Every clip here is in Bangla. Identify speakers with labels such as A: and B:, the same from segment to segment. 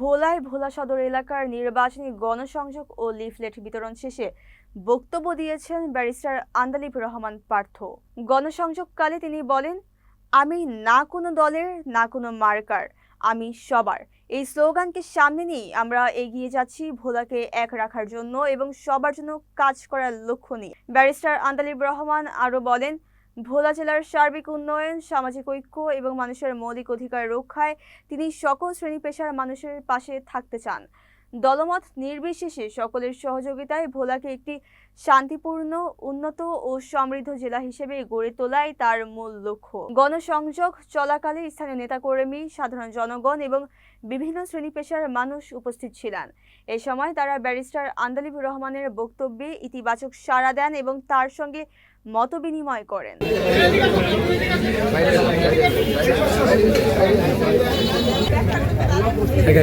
A: ভোলায় ভোলা সদর এলাকার নির্বাচনী গণসংযোগ ও লিফলেট বিতরণ শেষে বক্তব্য দিয়েছেন ব্যারিস্টার আন্দালিব রহমান পার্থ। গণসংযোগকালে তিনি বলেন, আমি না কোনো দলের, না কোনো মার্কার, আমি সবার। এই স্লোগানকে সামনে নিয়ে আমরা এগিয়ে যাচ্ছি ভোলাকে এক রাখার জন্য এবং সবার জন্য কাজ করার লক্ষ্য নিয়ে। ব্যারিস্টার আন্দালিব রহমান আরও বলেন ভোলা জেলার সার্বিক উন্নয়ন, সামাজিক ঐক্য এবং মানুষের মৌলিক অধিকার রক্ষায় তিনি সকল শ্রেণি পেশার মানুষের পাশে থাকতে চান। দলমত নির্বিশেষে সকলের সহযোগিতায় ভোলাকে একটি শান্তিপূর্ণ, উন্নত ও সমৃদ্ধ জেলা হিসেবে গড়ে তোলাই তার মূল লক্ষ্য। গণসংযোগ চলাকালে স্থানীয় নেতাকর্মী, সাধারণ জনগণ এবং বিভিন্ন শ্রেণি পেশার মানুষ উপস্থিত ছিলেন। এ সময় তারা ব্যারিস্টার আন্দালিবুর রহমানের বক্তব্যে ইতিবাচক সাড়া দেন এবং তার সঙ্গে মতবিনিময় করেন।
B: একা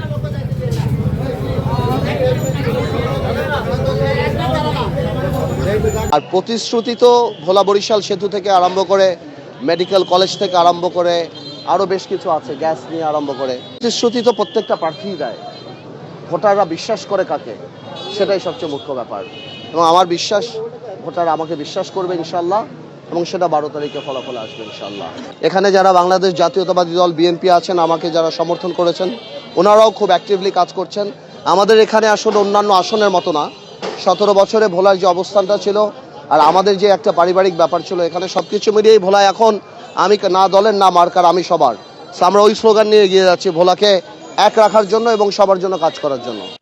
C: আর প্রতিশ্রুতি তো ভোলা বরিশাল সেতু থেকে আরম্ভ করে মেডিকেল কলেজ থেকে আরম্ভ করে আরও বেশ কিছু আছে, গ্যাস নিয়ে আরম্ভ করে। প্রতিশ্রুতি তো প্রত্যেকটা প্রার্থী দেয়। ভোটাররা বিশ্বাস করে কাকে, সেটাই সবচেয়ে মুখ্য ব্যাপার। এবং আমার বিশ্বাস ভোটার আমাকে বিশ্বাস করবে ইনশাল্লাহ, এবং সেটা বারো তারিখে ফলাফল আসবে ইনশাল্লাহ। এখানে যারা বাংলাদেশ জাতীয়তাবাদী দল, বিএনপি আছেন, আমাকে যারা সমর্থন করেছেন, ওনারাও খুব অ্যাক্টিভলি কাজ করছেন। আমাদের এখানে আসলে অন্যান্য আসনের মতো না। সতেরো বছরে ভোলার যে অবস্থানটা ছিল আর আমাদের যে একটা পারিবারিক ব্যাপার ছিল, এখানে সব কিছু মিলিয়েই ভোলা এখন আমি না দলের, না মার্কার, আমি সবার। আমরা ওই স্লোগান নিয়ে এগিয়ে যাচ্ছি ভোলাকে এক রাখার জন্য এবং সবার জন্য কাজ করার জন্য।